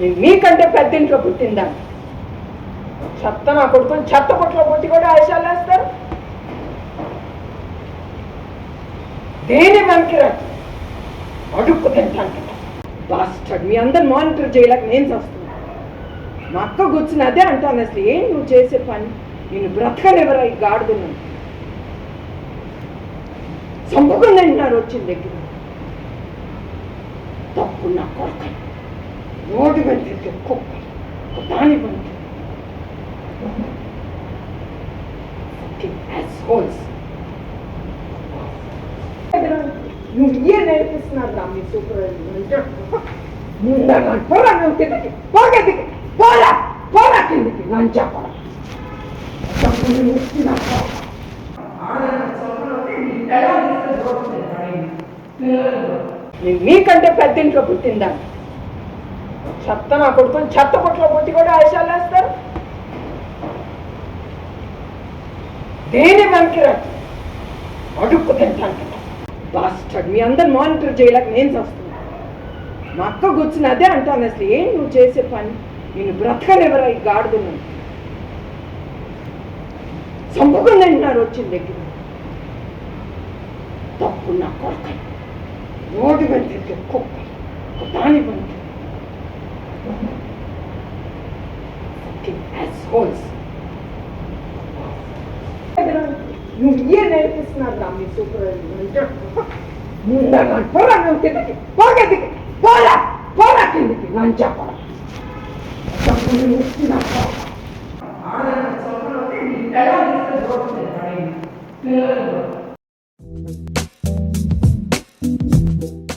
నేను మీకంటే పెద్ద ఇంట్లో పుట్టిందా? చెత్త నా కొడుకుని చెత్త పొట్లో పుట్టి కూడా ఆయుషాలు వేస్తారు. దేని పనికిరాదు అడుక్కు తింటాను బాస్టర్డ్ మీ అందరు మానిటర్ చేయలేక నేను చేస్తున్నా మా అక్క కూర్చుని అదే అంటాను అసలు. ఏం నువ్వు చేసే పని? నేను బ్రతకనివ్వరా ఈ గాడిదను? చంపుకుని అంటున్నారు వచ్చిన దగ్గర. తప్పు నా కొడుకు రోడ్డు మీద తిరిగే కుక్క ఒక దాని పంట assholes. నువ్వు ఇయే నేర్పిస్తున్నారు రా మీ ముందర పోరా. నువ్వు కిందకి. పోగదికి పోరా పోరా కిందకి. లంచా పోరా. ఇచ్చిన నేను మీకంటే పెద్ద ఇంట్లో పుట్టిందా చెత్త నా కొడుకుని చెత్త పొట్లో పుట్టి కూడా ఆయుషాలు వేస్తారు. దేని పనికిరాదు అడుక్కు తింటాను బాస్టర్డ్ మీ అందరు మానిటర్ చేయలేక నేను చేస్తున్నా. మా అక్క కూర్చుని అదే అంటాను అసలు ఏం నువ్వు చేసే పని? నేను బ్రతకనివ్వరా ఈ గాడిదను? చంపుకుని అంటున్నారు వచ్చిన దగ్గర. తప్పు నా కొడుకు. రోడ్డు మీద తిరిగే కుక్క ఒక దాని పంట assholes. నువ్వు ఇయే నేర్పిస్తున్నారు రా మీ సూపర్వైజర్ ముందర పోరా నువ్వు కిందకి పోగదికి పోరా పోరా కిందకి లంచా పోరా డబ్బులు